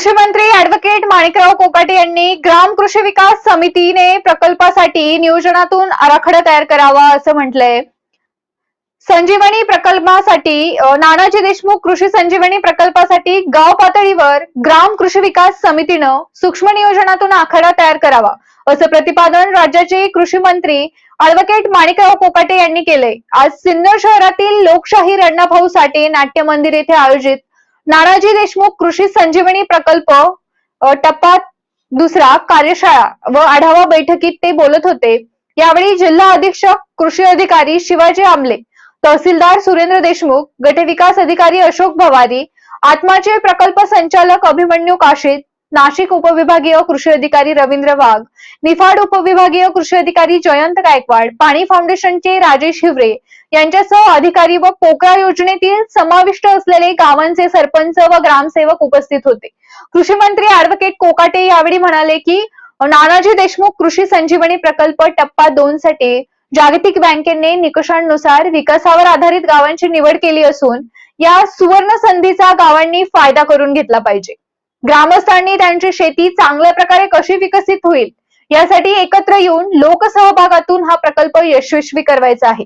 कृषी मंत्री ऍडव्होकेट माणिकराव कोकाटे यांनी ग्राम कृषी विकास समितीने प्रकल्पासाठी नियोजनातून आराखडा तयार करावा असं म्हटलंय. संजीवनी प्रकल्पासाठी नानाजी देशमुख कृषी संजीवनी प्रकल्पासाठी गाव पातळीवर ग्राम कृषी विकास समितीनं सूक्ष्म नियोजनातून आखाडा तयार करावा असं प्रतिपादन राज्याचे कृषी मंत्री ऍडव्होकेट माणिकराव कोकाटे यांनी केलंय. आज सिन्नर शहरातील लोकशाही रण्णाभाऊ साठे नाट्य मंदिर येथे आयोजित नानाजी देशमुख कृषी संजीवनी प्रकल्प टप्पा दुसरा कार्यशाळा व आढावा बैठकीत ते बोलत होते. यावेळी जिल्हा अधीक्षक कृषी अधिकारी शिवाजी आमले तहसीलदार सुरेंद्र देशमुख गटविकास अधिकारी अशोक भवारी आत्माचे प्रकल्प संचालक अभिमन्यू काशीद नाशिक उपविभागीय कृषी अधिकारी रवींद्र वाघ निफाड उपविभागीय कृषी अधिकारी जयंत गायकवाड पाणी फाउंडेशनचे राजेश हिवरे यांच्यासह अधिकारी व पोकरा योजनेतील समाविष्ट असलेले गावांचे सरपंच व ग्रामसेवक उपस्थित होते. कृषी मंत्री अॅडव्होकेट कोकाटे यावेळी म्हणाले की नानाजी देशमुख कृषी संजीवनी प्रकल्प टप्पा दोन साठी जागतिक बँकेने निकषांनुसार विकासावर आधारित गावांची निवड केली असून या सुवर्ण संधीचा गावांनी फायदा करून घेतला पाहिजे. ग्रामस्थांनी त्यांची शेती चांगल्या प्रकारे कशी विकसित होईल यासाठी एकत्र येऊन लोकसहभागातून हा प्रकल्प यशस्वी करवायचा आहे.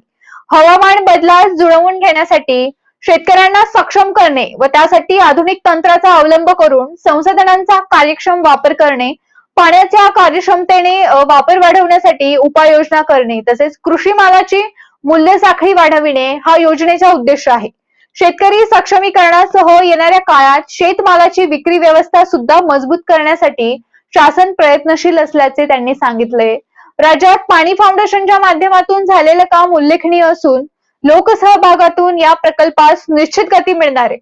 हवामान बदलास जुळवून घेण्यासाठी शेतकऱ्यांना सक्षम करणे व त्यासाठी आधुनिक तंत्राचा अवलंब करून संसाधनांचा कार्यक्षम वापर करणे पाण्याच्या कार्यक्षमतेने वापर वाढवण्यासाठी उपाययोजना करणे तसेच कृषी मालाची मूल्य साखळी वाढविणे हा योजनेचा उद्देश आहे. शेतकरी सक्षमीकरणासह येणाऱ्या काळात शेतमालाची विक्री व्यवस्था सुद्धा मजबूत करण्यासाठी शासन प्रयत्नशील असल्याचे त्यांनी सांगितले. राज्यात पाणी फाउंडेशनच्या माध्यमातून झालेलं काम उल्लेखनीय असून लोकसहभागातून या प्रकल्पास निश्चित गती मिळणार आहे.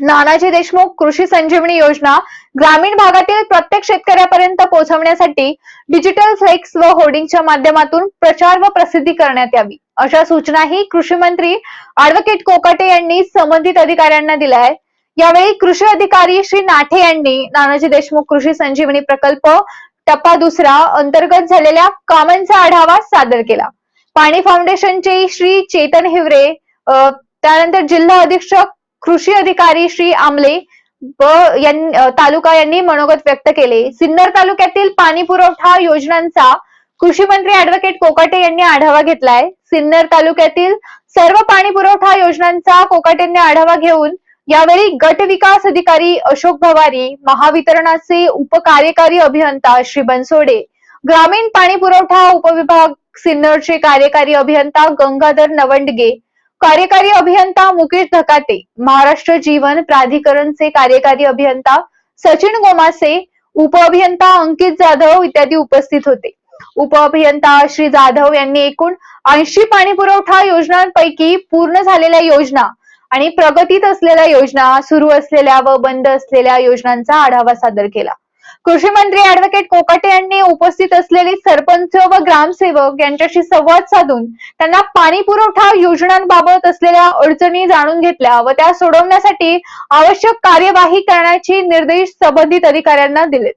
नानाजी देशमुख कृषी संजीवनी योजना ग्रामीण भागातील प्रत्येक शेतकऱ्यापर्यंत पोहोचवण्यासाठी डिजिटल फ्लेक्स व होर्डिंगच्या माध्यमातून प्रचार व प्रसिद्धी करण्यात यावी. अशा सूचनाही कृषी मंत्री अॅडव्होकेट कोकाटे यांनी संबंधित अधिकाऱ्यांना दिल्या आहेत. यावेळी कृषी अधिकारी श्री नाठे यांनी नानाजी देशमुख कृषी संजीवनी प्रकल्प टप्पा दुसरा अंतर्गत झालेल्या कामांचा आढावा सादर केला. पाणी फाउंडेशनचे श्री चेतन हिवरे त्यानंतर जिल्हा अधीक्षक कृषी अधिकारी श्री आमले तालुका यांनी मनोगत व्यक्त केले. सिन्नर तालुक्यातील पाणी पुरवठा योजनांचा कृषी मंत्री अॅडव्होकेट कोकाटे यांनी आढावा घेतलाय. सिन्नर तालुक्यातील सर्व पाणी पुरवठा योजनांचा कोकाटेंनी आढावा घेऊन यावेळी गट विकास अधिकारी अशोक भवारी महावितरणाचे उपकार्यकारी अभियंता श्री बनसोडे ग्रामीण पाणी पुरवठा उपविभाग सिन्नरचे कार्यकारी अभियंता गंगाधर नवंडगे कार्यकारी अभियंता मुकेश धकाटे महाराष्ट्र जीवन प्राधिकरणचे कार्यकारी अभियंता सचिन गोमासे उपअभियंता अंकित जाधव इत्यादी उपस्थित होते. उपअभियंता श्री जाधव यांनी एकूण ऐंशी पाणी पुरवठा योजनांपैकी पूर्ण झालेल्या योजना आणि प्रगतीत असलेल्या योजना सुरू असलेल्या व बंद असलेल्या योजनांचा आढावा सादर केला. कृषी मंत्री ऍडव्होकेट कोकाटे यांनी उपस्थित असलेले सरपंच व ग्रामसेवक यांच्याशी संवाद साधून त्यांना पाणी पुरवठा योजनांबाबत असलेल्या अडचणी जाणून घेतल्या व त्या सोडवण्यासाठी आवश्यक कार्यवाही करण्याचे निर्देश संबंधित अधिकाऱ्यांना दिलेत